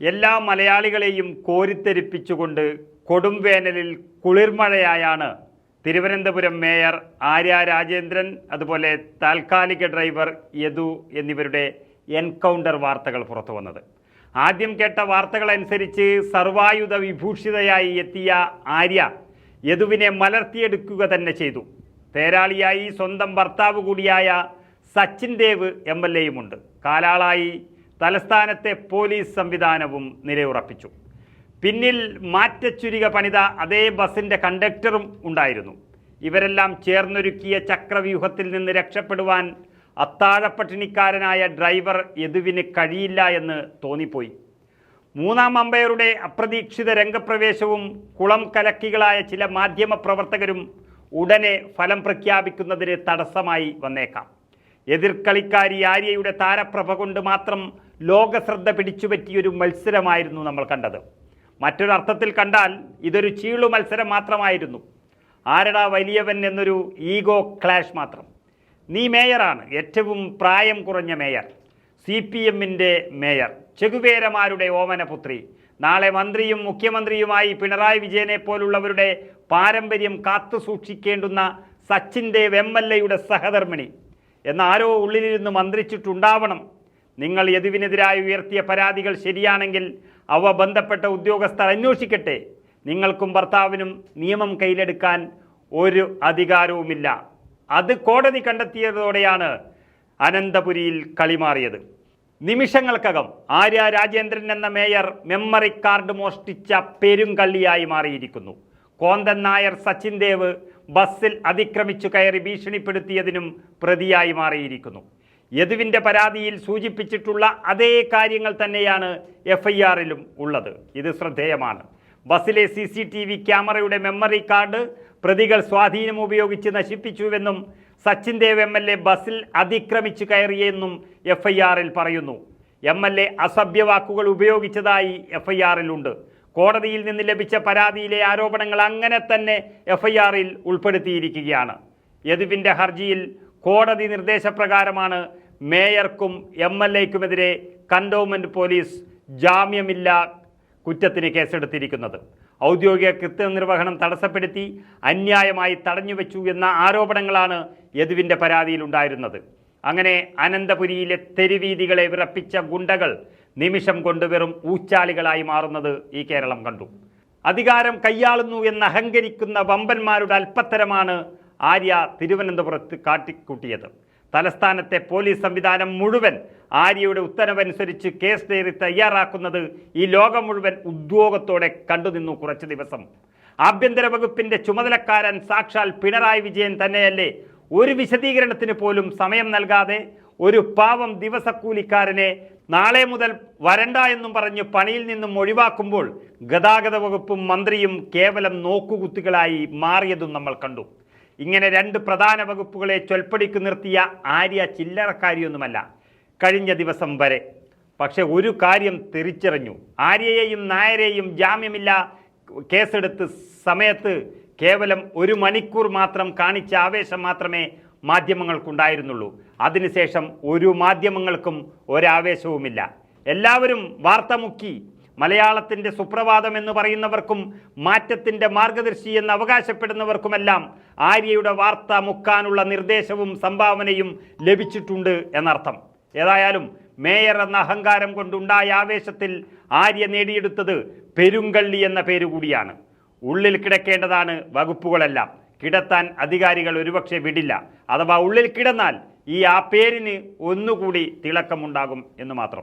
എല്ലാ മലയാളികളെയും കോരിത്തെരിപ്പിച്ചുകൊണ്ട് കൊടുംവേനലിൽ കുളിർമഴയായാണ്. തിരുവനന്തപുരം മേയർ ആര്യ രാജേന്ദ്രൻ അതുപോലെ താൽക്കാലിക ഡ്രൈവർ യദു എന്നിവരുടെ എൻകൗണ്ടർ വാർത്തകൾ പുറത്തു വന്നത്. ആദ്യം കേട്ട വാർത്തകൾ അനുസരിച്ച് സർവായുധ വിഭൂഷിതയായി എത്തിയ ആര്യ യദുവിനെ മലർത്തിയെടുക്കുക തന്നെ ചെയ്തു. തേരാളിയായി സ്വന്തം ഭർത്താവ് കൂടിയായ സച്ചിൻ ദേവ് എം എൽ എയുമുണ്ട്. കാലാളായി തലസ്ഥാനത്തെ പോലീസ് സംവിധാനവും നിലയുറപ്പിച്ചു. പിന്നിൽ മാറ്റച്ചുരിക പണിത അതേ ബസിന്റെ കണ്ടക്ടറും ഉണ്ടായിരുന്നു. ഇവരെല്ലാം ചേർന്നൊരുക്കിയ ചക്രവ്യൂഹത്തിൽ നിന്ന് രക്ഷപ്പെടുവാൻ അത്താഴപ്പട്ടിണിക്കാരനായ ഡ്രൈവർ യദുവിന് കഴിയില്ല എന്ന് തോന്നിപ്പോയി. മൂന്നാം അമ്പയറുടെ അപ്രതീക്ഷിത രംഗപ്രവേശവും കുളം കലക്കികളായ ചില മാധ്യമ പ്രവർത്തകരും ഉടനെ ഫലം പ്രഖ്യാപിക്കുന്നതിന് തടസ്സമായി വന്നേക്കാം. എതിർക്കളിക്കാരി ആര്യയുടെ താരപ്രഭ കൊണ്ട് മാത്രം ലോകശ്രദ്ധ പിടിച്ചുപറ്റിയൊരു മത്സരമായിരുന്നു നമ്മൾ കണ്ടത്. മറ്റൊരർത്ഥത്തിൽ കണ്ടാൽ ഇതൊരു ചീളു മത്സരം മാത്രമായിരുന്നു. ആരടാ വലിയവൻ എന്നൊരു ഈഗോ ക്ലാഷ് മാത്രം. നീ മേയറാണ് ഏറ്റവും പ്രായം കുറഞ്ഞ മേയർ. സി പി എമ്മിന്റെ മേയർ. ചെകുവേരമാരുടെ ഓമനപുത്രി. നാളെ മന്ത്രിയും മുഖ്യമന്ത്രിയുമായി പിണറായി വിജയനെ പോലുള്ളവരുടെ പാരമ്പര്യം കാത്തു സൂക്ഷിക്കേണ്ടുന്ന സച്ചിൻ ദേവ് എം എൽ എയുടെ സഹധർമ്മിണി. എന്നാരോ ഉള്ളിലിരുന്ന് മന്ത്രിച്ചിട്ടുണ്ടാവണം. നിങ്ങൾ യദുവിനെതിരായി ഉയർത്തിയ പരാതികൾ ശരിയാണെങ്കിൽ അവ ബന്ധപ്പെട്ട ഉദ്യോഗസ്ഥർ അന്വേഷിക്കട്ടെ. നിങ്ങൾക്കും ഭർത്താവിനും നിയമം കയ്യിലെടുക്കാൻ ഒരു അധികാരവുമില്ല. അത് കോടതി കണ്ടെത്തിയതോടെയാണ് അനന്തപുരിയിൽ കളിമാറിയത് നിമിഷങ്ങൾക്കകം ആര്യ രാജേന്ദ്രൻ എന്ന മേയർ മെമ്മറി കാർഡ് മോഷ്ടിച്ച പെരുങ്കള്ളിയായി മാറിയിരിക്കുന്നു. കോന്തൻ നായർ സച്ചിൻ ദേവ് ബസ്സിൽ അതിക്രമിച്ചു കയറി ഭീഷണിപ്പെടുത്തിയതിനും പ്രതിയായി മാറിയിരിക്കുന്നു. യദുവിന്റെ പരാതിയിൽ സൂചിപ്പിച്ചിട്ടുള്ള അതേ കാര്യങ്ങൾ തന്നെയാണ് എഫ് ഐ ആറിലും ഉള്ളത്. ഇത് ശ്രദ്ധേയമാണ്. ബസ്സിലെ സി സി ടി വി ക്യാമറയുടെ മെമ്മറി കാർഡ് പ്രതികൾ സ്വാധീനം ഉപയോഗിച്ച് നശിപ്പിച്ചുവെന്നും Sachin Dev M L A ബസ്സിൽ അതിക്രമിച്ചു കയറിയെന്നും എഫ് ഐ ആറിൽ പറയുന്നു. എം എൽ എ അസഭ്യവാക്കുകൾ ഉപയോഗിച്ചതായി എഫ് ഐ ആറിലുണ്ട് കോടതിയിൽ നിന്ന് ലഭിച്ച പരാതിയിലെ ആരോപണങ്ങൾ അങ്ങനെ തന്നെ എഫ് ഐ ആറിൽ ഉൾപ്പെടുത്തിയിരിക്കുകയാണ്. യദുവിന്റെ ഹർജിയിൽ കോടതി നിർദ്ദേശപ്രകാരമാണ് മേയർക്കും എം എൽ എക്കുമെതിരെ കണ്ടോൺമെന്റ് പോലീസ് ജാമ്യമില്ല കുറ്റത്തിന് കേസെടുത്തിരിക്കുന്നത്. ഔദ്യോഗിക കൃത്യനിർവഹണം തടസ്സപ്പെടുത്തി അന്യായമായി തടഞ്ഞുവെച്ചു എന്ന ആരോപണങ്ങളാണ് യദുവിന്റെ പരാതിയിലുണ്ടായിരുന്നത്. അങ്ങനെ അനന്തപുരിയിലെ തെരുവീതികളെ വിറപ്പിച്ച ഗുണ്ടകൾ നിമിഷം കൊണ്ട് വെറും ഊച്ചാളികളായി മാറുന്നത് ഈ കേരളം കണ്ടു. അധികാരം കൈയാളുന്നു എന്ന് അഹങ്കരിക്കുന്ന വമ്പന്മാരുടെ അല്പത്തരമാണ് ആര്യ തിരുവനന്തപുരത്ത് കാട്ടിക്കൂട്ടിയത്. തലസ്ഥാനത്തെ പോലീസ് സംവിധാനം മുഴുവൻ ആര്യയുടെ ഉത്തരവനുസരിച്ച് കേസ് ഡയറി തയ്യാറാക്കുന്നത് ഈ ലോകം മുഴുവൻ ഉദ്യോഗത്തോടെ കണ്ടുനിന്നു കുറച്ച് ദിവസം. ആഭ്യന്തര വകുപ്പിന്റെ ചുമതലക്കാരൻ സാക്ഷാൽ പിണറായി വിജയൻ തന്നെയല്ലേ? ഒരു വിശദീകരണത്തിന് പോലും സമയം നൽകാതെ ഒരു പാവം ദിവസക്കൂലിക്കാരനെ നാളെ മുതൽ വരണ്ട എന്നും പറഞ്ഞ് പണിയിൽ നിന്നും ഒഴിവാക്കുമ്പോൾ ഗതാഗത വകുപ്പും മന്ത്രിയും കേവലം നോക്കുകുത്തികളായി മാറിയതും നമ്മൾ കണ്ടു. ഇങ്ങനെ രണ്ട് പ്രധാന വകുപ്പുകളെ ചൊൽപ്പടിക്ക് നിർത്തിയ ആര്യ ചില്ലറക്കാരിയൊന്നുമല്ല. കഴിഞ്ഞ ദിവസം വരെ. പക്ഷെ ഒരു കാര്യം തിരിച്ചറിഞ്ഞു. ആര്യയെയും നായരെയും ജാമ്യമില്ല കേസെടുത്ത് സമയത്ത് കേവലം ഒരു മണിക്കൂർ മാത്രം കാണിച്ച ആവേശം മാത്രമേ മാധ്യമങ്ങൾക്കുണ്ടായിരുന്നുള്ളൂ. അതിനുശേഷം ഒരു മാധ്യമങ്ങൾക്കും ഒരാവേശവുമില്ല. എല്ലാവരും വാർത്ത മുക്കി മലയാളത്തിന്റെ സുപ്രഭാതം എന്ന് പറയുന്നവർക്കും മാറ്റത്തിന്റെ മാർഗദർശി എന്ന് അവകാശപ്പെടുന്നവർക്കുമെല്ലാം ആര്യയുടെ വാർത്ത മുക്കാനുള്ള നിർദ്ദേശവും സംഭാവനയും ലഭിച്ചിട്ടുണ്ട് എന്നർത്ഥം. ഏതായാലും മേയർ എന്ന അഹങ്കാരം കൊണ്ടുണ്ടായ ആവേശത്തിൽ ആര്യ നേടിയെടുത്തത് പെരുങ്കള്ളി എന്ന പേരുകൂടിയാണ് ഉള്ളിൽ കിടക്കേണ്ടതാണ് വകുപ്പുകളെല്ലാം. കിടത്താൻ അധികാരികൾ ഒരുപക്ഷെ വിടില്ല. അഥവാ ഉള്ളിൽ കിടന്നാൽ ഈ ആ പേരിന് ഒന്നുകൂടി തിളക്കമുണ്ടാകും എന്ന് മാത്രം.